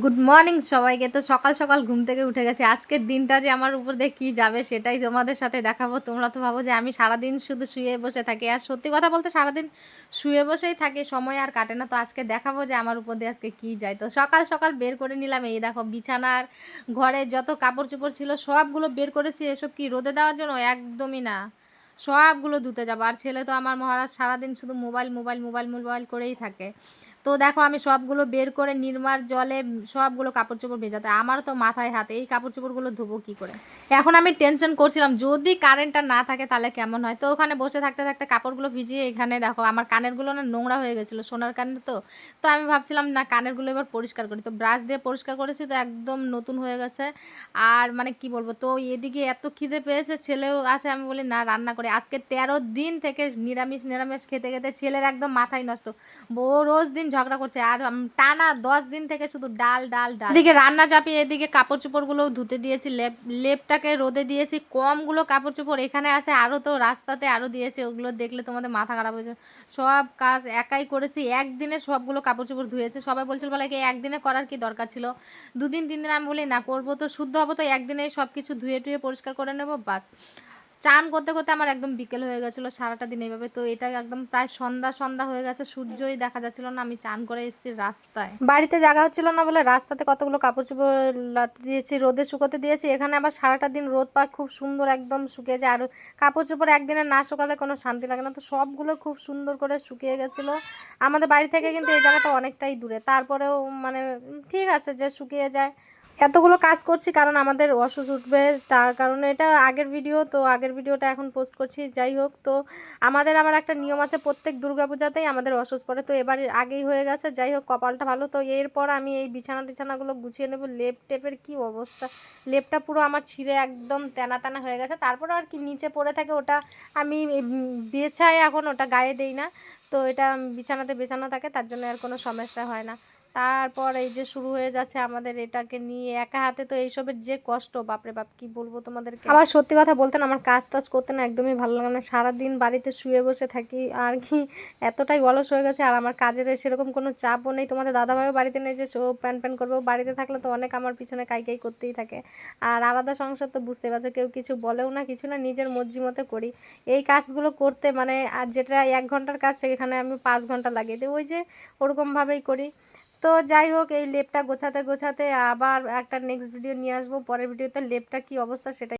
Good morning সবাইকে। তো সকাল সকাল ঘুম থেকে উঠে গেছি। আজকের দিনটা যে আমার উপর দিয়ে কী যাবে সেটাই তোমাদের সাথে দেখাবো। তোমরা তো ভাবো যে আমি সারাদিন শুধু শুয়ে বসে থাকি। আর সত্যি কথা বলতে সারাদিন শুয়ে বসেই থাকি, সময় আর কাটে না। তো আজকে দেখাবো যে আমার উপর দিয়ে আজকে কী যায়। তো সকাল সকাল বের করে নিলাম। এই দেখো বিছানার ঘরে যত কাপড় চোপড় ছিল সবগুলো বের করেছি। এসব কি রোদে দেওয়ার জন্য? একদমই না। সবগুলো ধুতে যাব। আর ছেলে তো আমার মহারাজ সারাদিন শুধু মোবাইল মোবাইল মোবাইল মোবাইল করেই থাকে। তো দেখো আমি সবগুলো বের করে নির্মার জলে সবগুলো কাপড় চোপড় ভেজাতে আমার তো মাথায় হাতে, এই কাপড় চোপড়গুলো ধুবো কী করে? এখন আমি টেনশন করছিলাম, যদি কারেন্টটা না থাকে তাহলে কেমন হয়? তো ওখানে বসে থাকতে থাকতে কাপড়গুলো ভিজিয়ে এখানে দেখো, আমার কানেরগুলো না নোংরা হয়ে গেছিল, সোনার কানের তো। তো আমি ভাবছিলাম, না, কানেরগুলো এবার পরিষ্কার করি। তো ব্রাশ দিয়ে পরিষ্কার করেছি, তো একদম নতুন হয়ে গেছে। আর মানে কি বলব, তো এদিকে এত খিদে পেয়েছে, ছেলেও আছে, আমি বলি, না, রান্না করে। আজকে তেরো দিন থেকে নিরামিষ নিরামিষ খেতে খেতে ছেলের একদম মাথায় নষ্ট। বউ রোজ দিন ঝগড়া করছে। আর টানা দশ দিন থেকে শুধু ডাল ডাল ডাল। এদিকে রান্না চাপিয়ে এদিকে কাপড় চোপড়গুলোও ধুতে দিয়েছি। লেপ, লেপটাকে রোদে দিয়েছি। কমগুলো কাপড় চোপড় এখানে আছে আরও তো রাস্তাতে আরও দিয়েছি। ওগুলো দেখলে তোমাদের মাথা খারাপ হয়েছে সব কাজ একাই করেছি। একদিনে সবগুলো কাপড় চোপড় ধুয়েছে। সবাই বলছিল বলে কি, একদিনে করার কি দরকার ছিল? দুদিন, তিন দিন আমি বলি, না, করব তো, শুদ্ধ হব তো, একদিনেই সব কিছু ধুয়ে টুয়ে পরিষ্কার করে নেব, বাস। চান করতে করতে আমার একদম বিকেল হয়ে গেছিল সারাটা দিন এইভাবে। তো এটা একদম প্রায় সন্ধ্যা সন্ধ্যা হয়ে গেছে, সূর্যই দেখা যাচ্ছিল না, আমি চান করে এসেছি রাস্তায়। বাড়িতে জায়গা হচ্ছিল না বলে রাস্তাতে কতগুলো কাপড় চোপড় দিয়েছি, রোদে শুকোতে দিয়েছি, এখানে আবার সারাটা দিন রোদ পায়, খুব সুন্দর একদম শুকিয়ে যায়। আর কাপড় চোপড় একদিনে না শুকালে কোনো শান্তি লাগে না, তো সবগুলো খুব সুন্দর করে শুকিয়ে গেছিল। আমাদের বাড়ি থেকে কিন্তু এই জায়গাটা অনেকটাই দূরে, তারপরেও মানে ঠিক আছে যে শুকিয়ে যায়। এতগুলো কাজ করছি কারণ আমাদের অসুখ উঠবে, তার কারণে এটা আগের ভিডিও তো আগের ভিডিওটা এখন পোস্ট করছি, যাই হোক, তো আমাদের আবার একটা নিয়ম আছে, প্রত্যেক দুর্গাপূজাতেই আমাদের অসুখ পড়ে, তো এবার আগেই হয়ে গেছে, যাই হোক, কপালটা ভালো, তো এরপর আমি এই বিছানা টিছানাগুলো গুছিয়ে নেব, লেপ টেপের কি অবস্থা? লেপটা পুরো আমার ছিঁড়ে একদম তেনা তেনা হয়ে গেছে, তারপর আর কি নিচে পড়ে থাকে ওটা, আমি বেছায় এখন ওটা গায়ে দেই না, তো এটা বিছানাতে বেছানো থাকে, তার জন্য আর কোনো সমস্যা হয় না। তারপর এই যে শুরু হয়ে যাচ্ছে আমাদের এটাকে নিয়ে একা হাতে তো এইসবের যে কষ্ট, বাপরে বাপ, কি বলব তোমাদেরকে? আবার সত্যি কথা বলতে না, আমার কাজ টাজ করতে না একদমই ভালো লাগে না। সারাদিন বাড়িতে শুয়ে বসে থাকি, আর কি এতটাই অলস হয়ে গেছে, আর আমার কাজের সেরকম কোনো চাপও নেই। তোমাদের দাদাভাইও বাড়িতে নেই যে ও প্যান প্যান করবে। বাড়িতে থাকলে তো অনেক আমার পিছনে কাই কাই করতেই থাকে। আর আলাদা সংসার তো বুঝতে পারছ, কেউ কিছু বলেও না, কিছু না, নিজের মর্জি মতো করি। এই কাজগুলো করতে মানে আর যেটা এক ঘণ্টার কাজ, সেখানে আমি পাঁচ ঘণ্টা লাগিয়ে দিই। ওই যে ওরকমভাবেই করি। তো যাই হোক, এই লেপটা গোছাতে গোছাতে আবার একটা নেক্সট ভিডিও নিয়ে আসব। পরের ভিডিওতে লেপটা কি অবস্থা সেটা